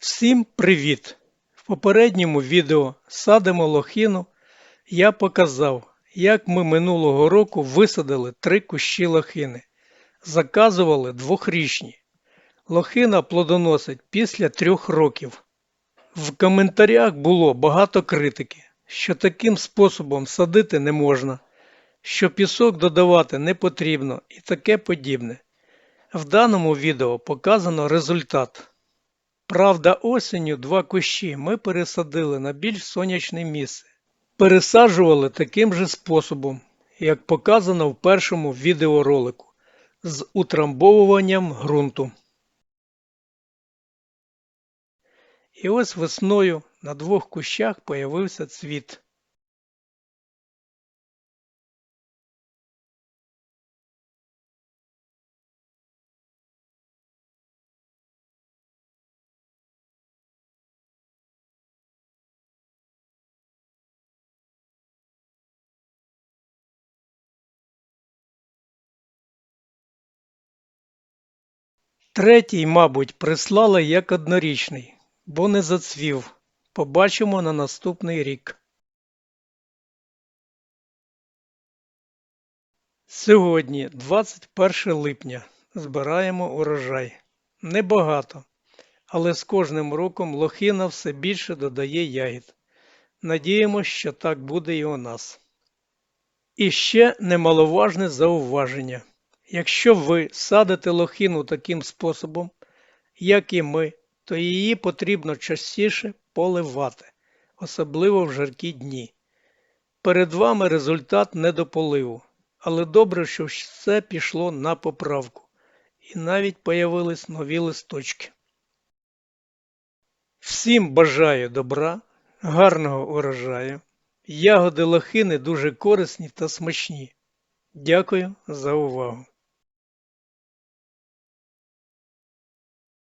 Всім привіт! В попередньому відео «Садимо лохину» я показав, як ми минулого року висадили три кущі лохини. Заказували двохрічні. Лохина плодоносить після трьох років. В коментарях було багато критики, що таким способом садити не можна, що пісок додавати не потрібно і таке подібне. В даному відео показано результат. Правда, осінню два кущі ми пересадили на більш сонячне місце. Пересаджували таким же способом, як показано в першому відеоролику, з утрамбовуванням ґрунту. І ось весною на двох кущах появився цвіт. Третій, мабуть, прислали як однорічний, бо не зацвів. Побачимо на наступний рік. Сьогодні 21 липня. Збираємо урожай. Небагато, але з кожним роком лохина все більше додає ягід. Надіємось, що так буде і у нас. І ще немаловажне зауваження. Якщо ви садите лохину таким способом, як і ми, то її потрібно частіше поливати, особливо в жаркі дні. Перед вами результат недополиву, але добре, що все пішло на поправку, і навіть появились нові листочки. Всім бажаю добра, гарного урожаю. Ягоди лохини дуже корисні та смачні. Дякую за увагу.